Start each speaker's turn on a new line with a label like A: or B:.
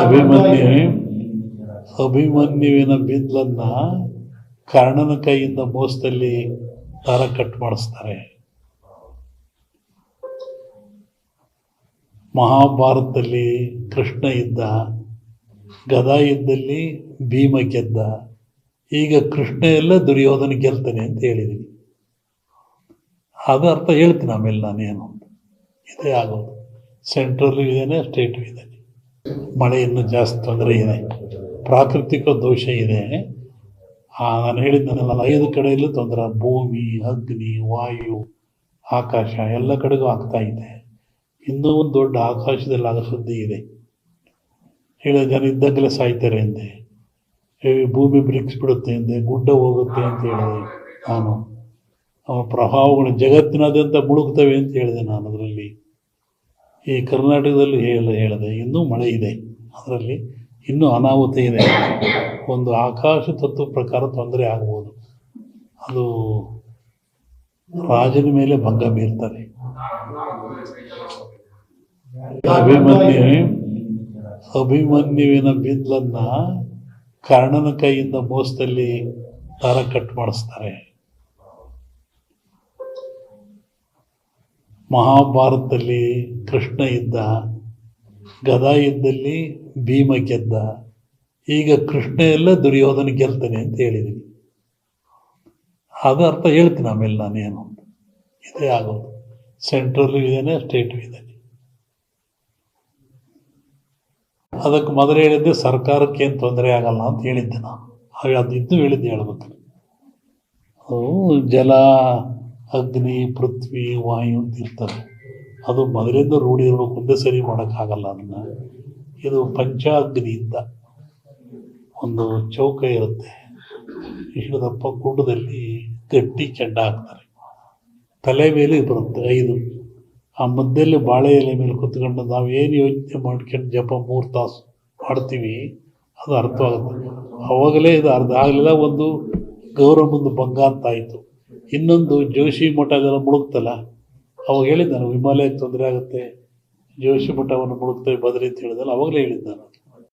A: ಅಭಿಮನ್ಯು, ಅಭಿಮನ್ಯುವಿನ ಬಿದ್ಲನ್ನ ಕರ್ಣನ ಕೈಯಿಂದ ಮೋಸದಲ್ಲಿ ದಾರ ಕಟ್ ಮಾಡಿಸ್ತಾರೆ. ಮಹಾಭಾರತದಲ್ಲಿ ಕೃಷ್ಣ ಇದ್ದ, ಗದಾ ಇದ್ದಲ್ಲಿ ಭೀಮ ಗೆದ್ದ, ಈಗ ಕೃಷ್ಣ ಎಲ್ಲ ದುರ್ಯೋಧನ ಗೆಲ್ತಾನೆ ಅಂತ ಹೇಳಿದ್ದೀನಿ ಅದ ಅರ್ಥ ಹೇಳ್ತೀನಿ ಆಮೇಲೆ ನಾನೇನು ಇದೇ ಆಗೋದು. ಸೆಂಟ್ರಲ್ ಇದೇನೆ ಸ್ಟೇಟು ಇದೆ ಮಳೆ ಇನ್ನೂ ಜಾಸ್ತಿ ತೊಂದರೆ ಇದೆ. ಪ್ರಾಕೃತಿಕ ದೋಷ ಇದೆ. ನಾನು ಹೇಳಿದ್ದೆನಲ್ಲ ಐದು ಕಡೆಯಲ್ಲೂ ತೊಂದರೆ. ಭೂಮಿ, ಅಗ್ನಿ, ವಾಯು, ಆಕಾಶ ಎಲ್ಲ ಕಡೆಗೂ ಆಗ್ತಾ ಇದೆ. ಇನ್ನೂ ಒಂದು ದೊಡ್ಡ ಆಕಾಶದಲ್ಲಿ ಆಗ ಸುದ್ದಿ ಇದೆ. ಹೇಳಿದ ಜನ ಇದ್ದಾಗಲೇ ಸಾಯ್ತಾರೆ ಎಂದೆ. ಭೂಮಿ ಬಿಡುತ್ತೆ ಎಂದೆ. ಗುಡ್ಡ ಹೋಗುತ್ತೆ ಅಂತ ಹೇಳಿದೆ ನಾನು. ಅವ ಪ್ರಭಾವಗಳು ಜಗತ್ತಿನಾದ್ಯಂತ ಮುಳುಗ್ತವೆ ಅಂತ ಹೇಳಿದೆ ನಾನು ಅದರಲ್ಲಿ. ಈ ಕರ್ನಾಟಕದಲ್ಲಿ ಹೇಳ ಹೇಳಿದೆ. ಇನ್ನೂ ಮಳೆ ಇದೆ. ಅದರಲ್ಲಿ ಇನ್ನೂ ಅನಾಹುತ ಇದೆ. ಒಂದು ಆಕಾಶ ತತ್ವ ಪ್ರಕಾರ ತೊಂದರೆ ಆಗ್ಬೋದು. ಅದು ರಾಜನ ಮೇಲೆ ಭಂಗ ಬೀರ್ತಾರೆ. ಅಭಿಮನ್ಯು, ಅಭಿಮನ್ಯುವಿನ ಬಿದ್ಲನ್ನ ಕರ್ಣನ ಕೈಯಿಂದ ಮೋಸದಲ್ಲಿ ದಾರ ಕಟ್ ಮಾಡಿಸ್ತಾರೆ. ಮಹಾಭಾರತದಲ್ಲಿ ಕೃಷ್ಣ ಇದ್ದ ಗದಾ ಯುದ್ಧದಲ್ಲಿ ಭೀಮ ಗೆದ್ದ. ಈಗ ಕೃಷ್ಣ ಎಲ್ಲ ದುರ್ಯೋಧನ ಗೆಲ್ತಾನೆ ಅಂತ ಹೇಳಿದ್ದೀನಿ ಅದು ಅರ್ಥ ಹೇಳ್ತೀನಿ ಆಮೇಲೆ ನಾನೇನು. ಅಂತ ಇದೇ ಆಗೋದು. ಸೆಂಟ್ರಲ್ಲೂ ಸ್ಟೇಟ್ ಸ್ಟೇಟು ಇದ್ದಾನೆ ಅದಕ್ಕೆ ಮೊದಲು ಹೇಳಿದ್ದೆ ಸರ್ಕಾರಕ್ಕೆ ಏನು ತೊಂದರೆ ಆಗಲ್ಲ ಅಂತ ಹೇಳಿದ್ದೆ ನಾನು. ಹಾಗೆ ಅದು ಇದ್ದು ಹೇಳಿದ್ದೆ ಹೇಳ್ಬೇಕು. ಜಲ, ಅಗ್ನಿ, ಪೃಥ್ವಿ, ವಾಯು ಅಂತ ಇರ್ತದೆ ಅದು ಮೊದಲಿಂದ ರೂಢಿ ಇರಬೇಕು ಒಂದೇ ಸರಿ ಮಾಡೋಕ್ಕಾಗಲ್ಲ ಅದನ್ನ. ಇದು ಪಂಚಾಗ್ನಿಯಿಂದ ಒಂದು ಚೌಕ ಇರುತ್ತೆ. ಇಷ್ಟದಪ್ಪ ಗುಡ್ಡದಲ್ಲಿ ಗಟ್ಟಿ ಚೆಂಡ ಹಾಕ್ತಾರೆ. ತಲೆ ಮೇಲೆ ಬರುತ್ತೆ ಐದು. ಆ ಮಧ್ಯದಲ್ಲಿ ಬಾಳೆ ಎಲೆ ಮೇಲೆ ಕುತ್ಕೊಂಡು ನಾವು ಏನು ಯೋಚನೆ ಮಾಡ್ಕೊಂಡು ಜಪ ಮೂರು ತಾಸು ಮಾಡ್ತೀವಿ, ಅದು ಅರ್ಥವಾಗುತ್ತೆ. ಅವಾಗಲೇ ಇದು ಅರ್ಧ ಆಗಲಿಲ್ಲ, ಒಂದು ಗೌರವದ ಭಂಗ ಅಂತ ಆಯಿತು ಇನ್ನೊಂದು ಜೋಶಿ ಮಠದೆಲ್ಲ ಮುಳುಗ್ತಲ್ಲ ಅವಾಗ ಹೇಳಿದ್ದಾನೆ ನಾನು ಹಿಮಾಲಯಕ್ಕೆ ತೊಂದರೆ ಆಗುತ್ತೆ, ಜೋಶಿ ಮಠವನ್ನು ಮುಳುಗ್ತೇವೆ, ಬದರಿ ಅಂತ ಹೇಳಿದಲ್ಲ ಅವಾಗಲೇ ಹೇಳಿದ್ದಾನೆ. ನಾನು